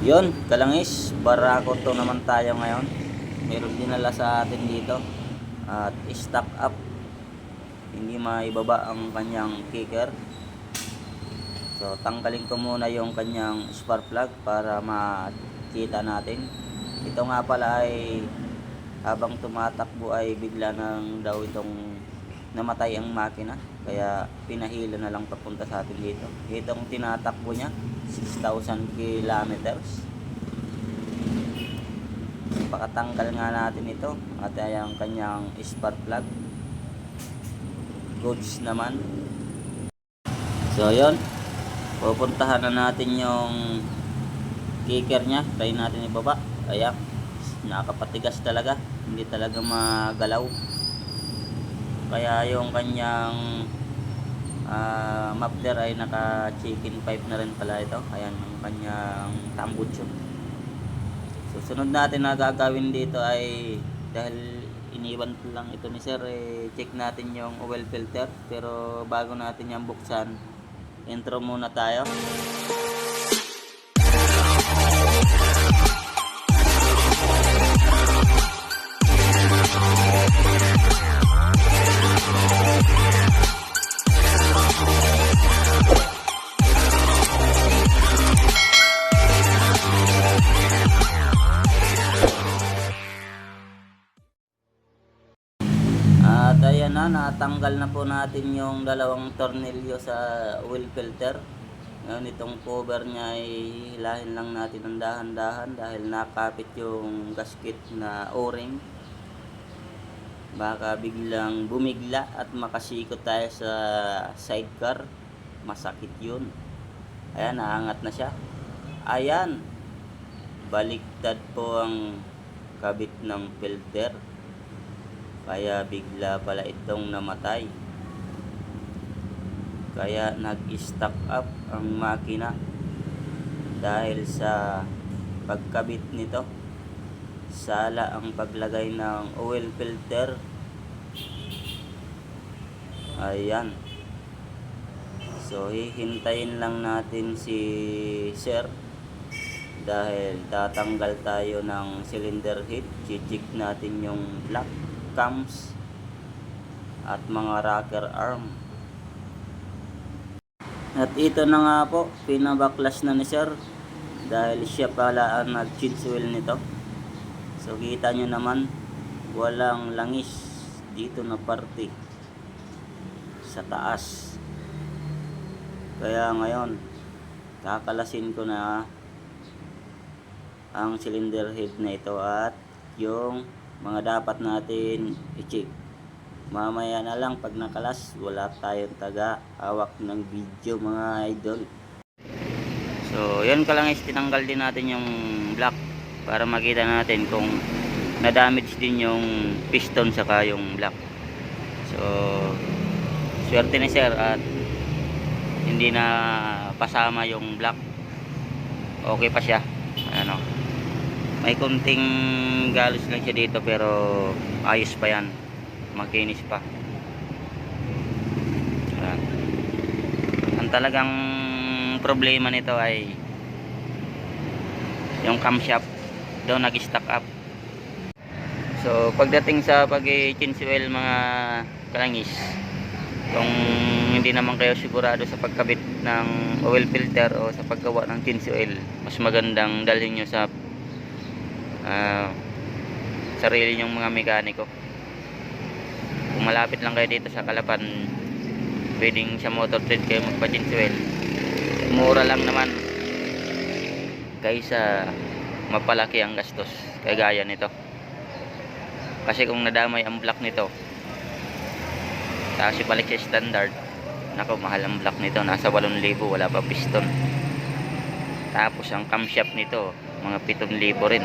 Yun, kalangis, barako to naman tayo ngayon. Meron dinala sa atin dito. At stock up. Hindi maibaba ang kanyang kicker. So, tanggalin ko muna yung kanyang spark plug para makita natin. Ito nga pala ay habang tumatakbo ay bigla nang daw itong namatay ang makina. Kaya pinahila na lang papunta sa atin dito. Itong tinatakbo niya, 6,000 kilometers. Pakatanggal nga natin ito at ay ang kanyang spark plug. Goods naman. So, yon Pupuntahan na natin yung kicker niya. Try natin ibaba. Ayan. Nakapatigas talaga. Hindi talaga magalaw. Kaya yung kanyang ah muffler ay naka chicken pipe na rin pala ito. Ayan ang kanyang tambucho. Susunod natin na gagawin dito ay dahil iniwan lang ito ni sir eh, check natin yung oil filter pero bago natin yan buksan intro muna tayo At ayan na, natanggal na po natin yung dalawang tornilyo sa oil filter. Ngayon itong cover niya ay hilahin lang natin ng dahan-dahan dahil nakapit yung gasket na o-ring. Baka biglang bumigla at makasikot tayo sa sidecar. Masakit yun. Ayan, naangat na siya. Ayan, baliktad po ang kabit ng filter. Kaya bigla pala itong namatay. Kaya nag-stock up ang makina dahil sa pagkabit nito. Sala ang paglagay ng oil filter. Ayan. So hihintayin lang natin si Sir dahil tatanggal tayo ng cylinder head. Chichik natin yung black cams at mga rocker arm. At ito na nga po, pinabaklas na ni Sir dahil siya pala ang nag-change oil nito. So kita nyo naman, walang langis dito na parte sa taas. Kaya ngayon, kakalasin ko na ang cylinder head na ito at yung mga dapat natin i-check. Mamaya na lang pag nakalas, wala tayong taga hawak ng video mga idol. So, yan ka lang is tinanggal din natin yung black para makita natin kung na-damage din yung piston saka yung black. So, swerte ni sir at hindi na pasama yung black. Okay pa siya. Ano, may kunting galos lang siya dito pero ayos pa yan. Makinis pa. Ayan. ang talagang problema nito ay yung camshaft doon nag stock up. So pagdating sa pag change oil mga kalangis kung hindi naman kayo sigurado sa pagkabit ng oil filter o sa paggawa ng change oil mas magandang dalhin nyo sa ah, sarili nyong mga mekaniko. Kung malapit lang kayo dito sa Kalapan pwedeng sa motor trade kayo magpa-change oil mura lang naman kaysa mapalaki ang gastos kagaya nito. Kasi kung nadamay ang block nito tapos ibalik sa standard nako mahal ang block nito. Nasa 8,000 wala pa piston. Tapos ang camshaft nito mga 7,000 rin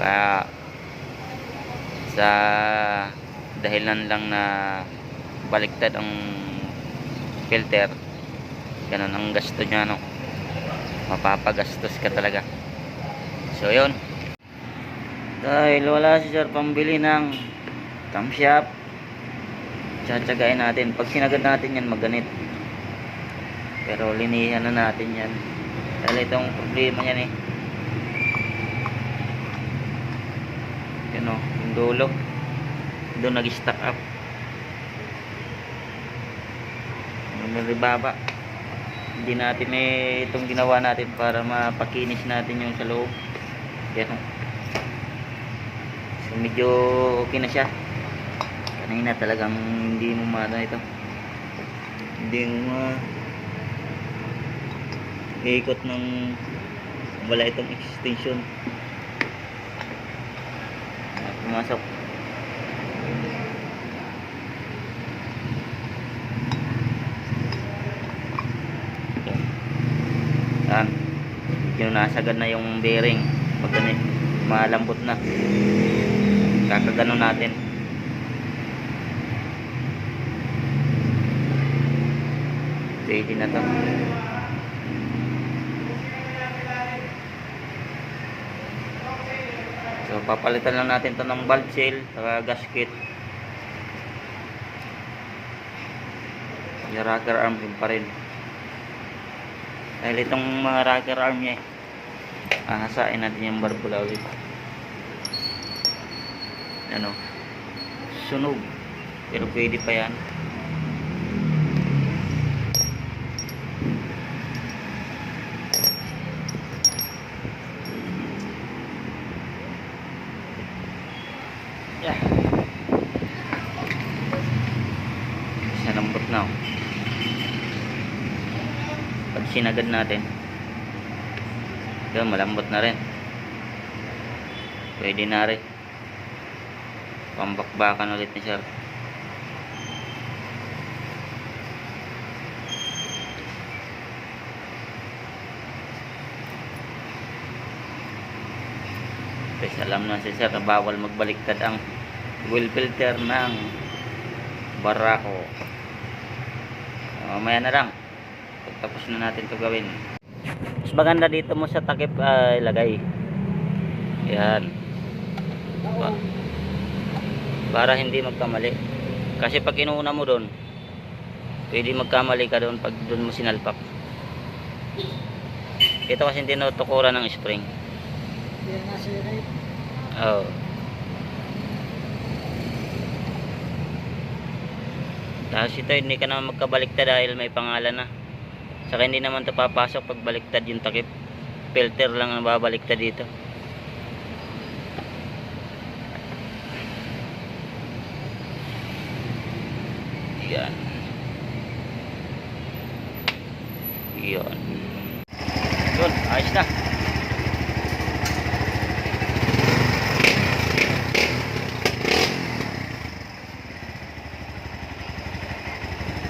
kaya sa dahilan lang na baliktad ang filter ganun ang gasto niya no? Mapapagastos ka talaga. So yun. Dahil wala si sir pambili ng camshaft tsatsagain natin. Pag sinagad natin yan maganit. Pero linihan na natin yan. Dahil itong problema yan eh. Yun o, yung dulo. Doon nag-stack up. Yung nababa. Hindi natin eh, itong ginawa natin para mapakinis natin yung sa loob. Yan o. So, medyo okay na siya. Kanina talagang hindi mo mana ito. Hindi mo ma ikot ng wala itong extension. Pumasok. Yan. Kinunasagad na yung bearing. Pag ganit, malambot na. Kakagano natin. Pwede na to. So, papalitan lang natin to ng valve seal, saka gasket. Yung rocker arm yun pa rin. Dahil itong mga rocker arm niya, ahasain natin yung barbula ulit. Ano? Sunog. Pero pwede pa yan. Yeah. Sinambot na. oh. Pag sinagad natin, yun, malambot na rin. Pwede na rin. Pambakbakan ulit ni sir. Alam na si sir bawal magbaliktad ang oil filter ng barako. Uh, mamaya na lang. Pagtapos na natin to gawin. Mas maganda dito mo sa takip ah, ilagay. Yan. Pa- para hindi magkamali. Kasi pag inuuna mo doon, pwede magkamali ka doon pag doon mo sinalpak. Ito kasi tinutukuran ng spring. Yan na si Oo. Tapos ito hindi ka naman magkabaliktad dahil may pangalan na. Saka hindi naman ito papasok pag baliktad yung takip. Filter lang ang babaliktad dito. Yan. Yan.